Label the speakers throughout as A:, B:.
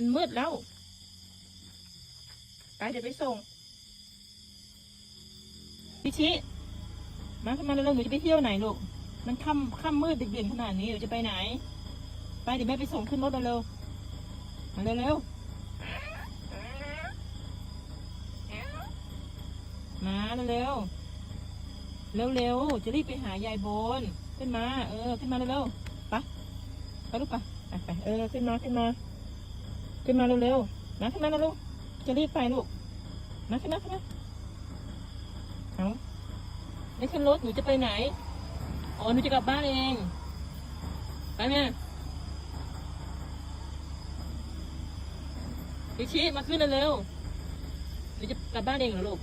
A: มันมืดแล้ว ไปเดี๋ยวไปส่งพี่ชิมาขึ้นมาเร็วหนูจะไปเที่ยวไหนลูก มันค่ำค่ำมืดดึกดื่นขนาดนี้หนูจะไปไหน ไปเดี๋ยวแม่ไปส่งขึ้นรถเร็วๆมาเร็วๆมาเร็วเร็วๆจะรีบไปหายายโบนขึ้นมา เออ ขึ้นมาเร็วๆไปไปลูกไปไปเออ ขึ้นมาขึ้นมา ขึ้นมาเร็วๆนะขึ้นมานะลูกจะรีบไปลูกนะขึ้นมาขึ้นมาเอาไม่ขึ้นรถหนูจะไปไหนอ๋อหนูจะกลับบ้านเองไปแม่พิชิมาขึ้นเร็วหนูจะกลับบ้านเองเหรอลูก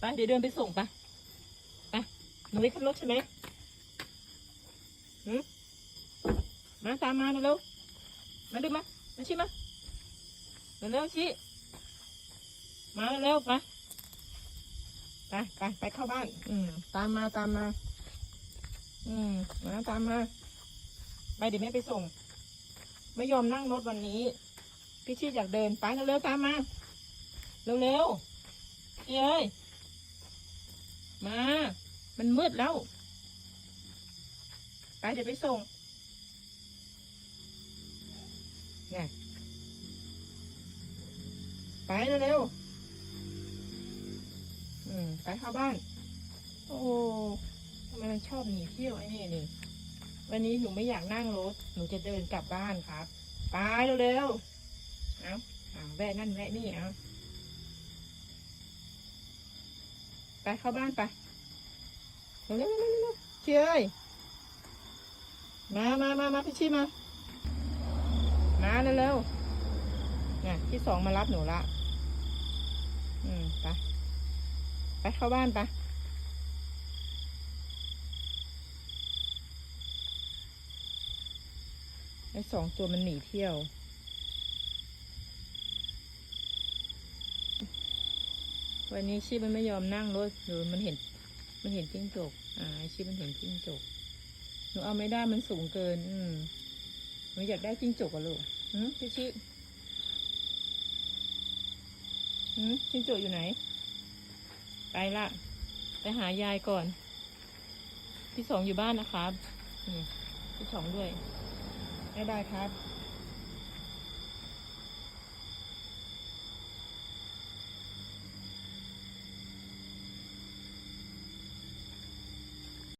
A: ไปเดี๋ยวเดินไปส่งไปไปหนูได้ขึ้นรถใช่ไหมหืมมาตามมาเร็วมาดูมามาชิมาเร็วๆชิมาเร็วๆไปไปไปไปเข้าบ้าน อืม ตามมาตามมา อืมมาตามมาไปเดี๋ยวแม่ไปส่ง ไม่ยอมนั่งรถวันนี้ พี่ชีอยากเดินไปเร็วๆตามมา เร็วๆพี่เอ้ย มา มันมืดแล้ว ไปเดี๋ยวไปส่งนี่ไปเร็วๆอืม ไปเข้าบ้าน โอ้ทำไมมันชอบหนีเที่ยวไอ้นี่นี่ วันนี้หนูไม่อยากนั่งรถ หนูจะเดินกลับบ้านครับ ไปเร็วๆ เอาเอาแวะนั่นแวะนี่เอา เข้าบ้านไปเร็วเร็วเร็วเร็วเชียร์เอ้ยมามามามาพี่ชีมา มาเร็วเร็วเนี่ยพี่สองมารับหนูละ อืมไป ไปเข้าบ้านไปไอ้สองตัวมันหนีเที่ยว วันนี้ชีพมันไม่ยอมนั่งรถหรือมันเห็น มันเห็นจิ้งจก อ่าไอชิมันเห็นจิ้งจก หนูเอาไม่ได้มันสูงเกิน อืมหนูอยากได้จิ้งจกอะลูกหืมพี่ชิหืมจิ้งจกอยู่ไหน ไปละไปหายายก่อน พี่สองอยู่บ้านนะครับพี่สองด้วย ไม่ได้ครับ